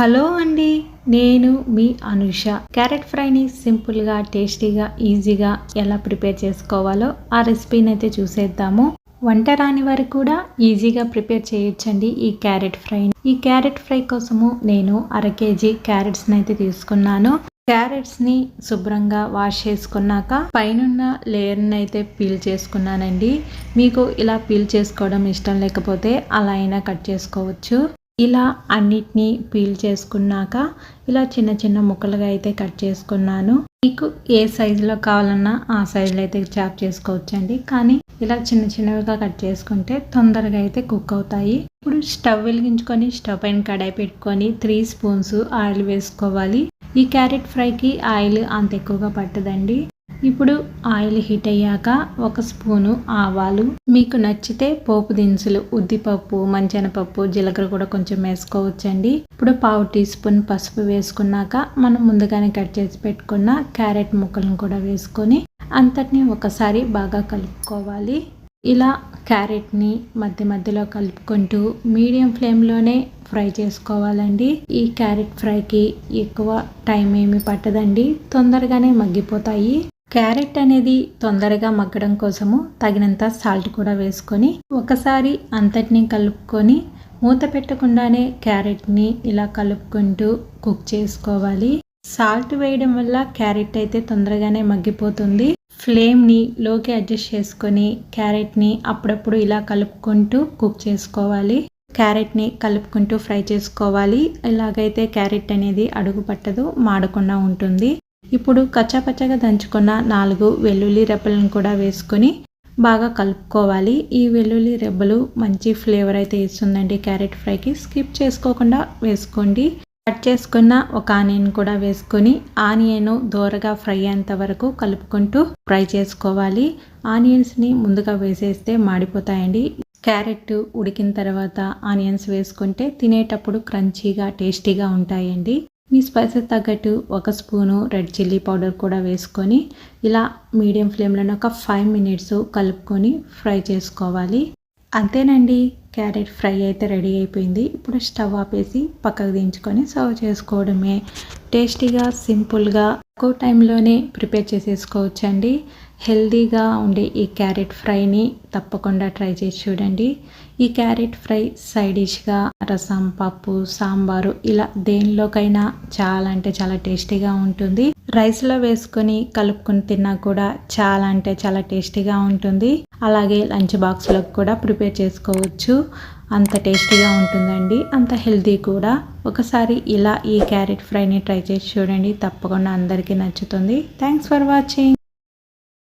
Hello అండి నేను మీ Anusha. Carrot ఫ్రైని సింపుల్గా టేస్టీగా ఈజీగా ఎలా ప్రిపేర్ చేసుకోవాలో ఆ రెసిపీని అయితే చూసేద్దాము. వంట రాని వారు కూడా ఈజీగా ప్రిపేర్ చేయొచ్చండి ఈ క్యారెట్ ఫ్రై. ఈ క్యారెట్ ఫ్రై కోసము నేను అర కేజీ క్యారెట్స్ని అయితే తీసుకున్నాను. క్యారెట్స్ని శుభ్రంగా వాష్ చేసుకున్నాక పైనున్న లేయర్ని అయితే పీల్ చేసుకున్నానండి. మీకు ఇలా పీల్ చేసుకోవడం ఇష్టం లేకపోతే అలా అయినా కట్ చేసుకోవచ్చు. ఇలా అన్నిటినీ పీల్ చేసుకున్నాక ఇలా చిన్న చిన్న ముక్కలుగా అయితే కట్ చేసుకున్నాను. మీకు ఏ సైజులో కావాలన్నా ఆ సైజులో అయితే చాప్ చేసుకోవచ్చండి. కానీ ఇలా చిన్న చిన్నవిగా కట్ చేసుకుంటే తొందరగా అయితే కుక్ అవుతాయి. ఇప్పుడు స్టవ్ వెలిగించుకొని స్టవ్ పైన కడాయి పెట్టుకొని త్రీ స్పూన్స్ ఆయిల్ వేసుకోవాలి. ఈ క్యారెట్ ఫ్రైకి ఆయిల్ అంత ఎక్కువగా పట్టదండి. ఇప్పుడు ఆయిల్ హీట్ అయ్యాక ఒక స్పూను ఆవాలు మీకు నచ్చితే పోపు దినుసులు ఉద్దిపప్పు మంచెనపప్పు జీలకర్ర కూడా కొంచెం వేసుకోవచ్చండి. ఇప్పుడు పావు టీ స్పూన్ పసుపు వేసుకున్నాక మనం ముందుగానే కట్ చేసి పెట్టుకున్న క్యారెట్ ముక్కలను కూడా వేసుకొని అంతటిని ఒకసారి బాగా కలుపుకోవాలి. ఇలా క్యారెట్ని మధ్య మధ్యలో కలుపుకుంటూ మీడియం ఫ్లేమ్లోనే ఫ్రై చేసుకోవాలండి. ఈ క్యారెట్ ఫ్రైకి ఎక్కువ టైం ఏమి పట్టదండి. తొందరగానే మగ్గిపోతాయి. క్యారెట్ అనేది తొందరగా మగ్గడం కోసము తగినంత సాల్ట్ కూడా వేసుకొని ఒకసారి అంతటిని కలుపుకొని మూత పెట్టకుండానే క్యారెట్ని ఇలా కలుపుకుంటూ కుక్ చేసుకోవాలి. సాల్ట్ వేయడం వల్ల క్యారెట్ అయితే తొందరగానే మగ్గిపోతుంది. ఫ్లేమ్ని లోకి అడ్జస్ట్ చేసుకొని క్యారెట్ని అప్పుడప్పుడు ఇలా కలుపుకుంటూ కుక్ చేసుకోవాలి. క్యారెట్ని కలుపుకుంటూ ఫ్రై చేసుకోవాలి. ఇలాగైతే క్యారెట్ అనేది అడుగు పట్టదు మాడకుండా ఉంటుంది. ఇప్పుడు కచ్చాపచ్చగా దంచుకున్న నాలుగు వెల్లుల్లి రెబ్బలను కూడా వేసుకొని బాగా కలుపుకోవాలి. ఈ వెల్లుల్లి రెబ్బలు మంచి ఫ్లేవర్ అయితే ఇస్తుందండి. క్యారెట్ ఫ్రైకి స్కిప్ చేసుకోకుండా వేసుకోండి. కట్ చేసుకున్న ఒక ఆనియన్ కూడా వేసుకొని ఆనియన్ దోరగా ఫ్రై అయ్యేంత వరకు కలుపుకుంటూ ఫ్రై చేసుకోవాలి. ఆనియన్స్ని ముందుగా వేసేస్తే మాడిపోతాయండి. క్యారెట్ ఉడికిన తర్వాత ఆనియన్స్ వేసుకుంటే తినేటప్పుడు క్రంచీగా టేస్టీగా ఉంటాయండి. మీ స్పైసెస్ తగ్గట్టు ఒక స్పూను రెడ్ చిల్లీ పౌడర్ కూడా వేసుకొని ఇలా మీడియం ఫ్లేమ్లోనే ఒక ఫైవ్ మినిట్స్ కలుపుకొని ఫ్రై చేసుకోవాలి. అంతేనండి క్యారెట్ ఫ్రై అయితే రెడీ అయిపోయింది. ఇప్పుడు స్టవ్ ఆపేసి పక్కకు దించుకొని సర్వ్ చేసుకోవడమే. టేస్టీగా సింపుల్గా తక్కువ టైంలోనే ప్రిపేర్ చేసేసుకోవచ్చండి. హెల్దీగా ఉండే ఈ క్యారెట్ ఫ్రైని తప్పకుండా ట్రై చేసి చూడండి. ఈ క్యారెట్ ఫ్రై సైడ్ డిష్గా రసం పప్పు సాంబారు ఇలా దేనిలోకైనా చాలా అంటే చాలా టేస్టీగా ఉంటుంది. రైస్లో వేసుకొని కలుపుకొని తిన్నా కూడా చాలా అంటే చాలా టేస్టీగా ఉంటుంది. అలాగే లంచ్ బాక్స్లో కూడా ప్రిపేర్ చేసుకోవచ్చు. అంత టేస్టీగా ఉంటుందండి. అంత హెల్తీ కూడా. ఒకసారి ఇలా ఈ క్యారెట్ ఫ్రైని ట్రై చేసి చూడండి. తప్పకుండా అందరికీ నచ్చుతుంది. Thanks for watching.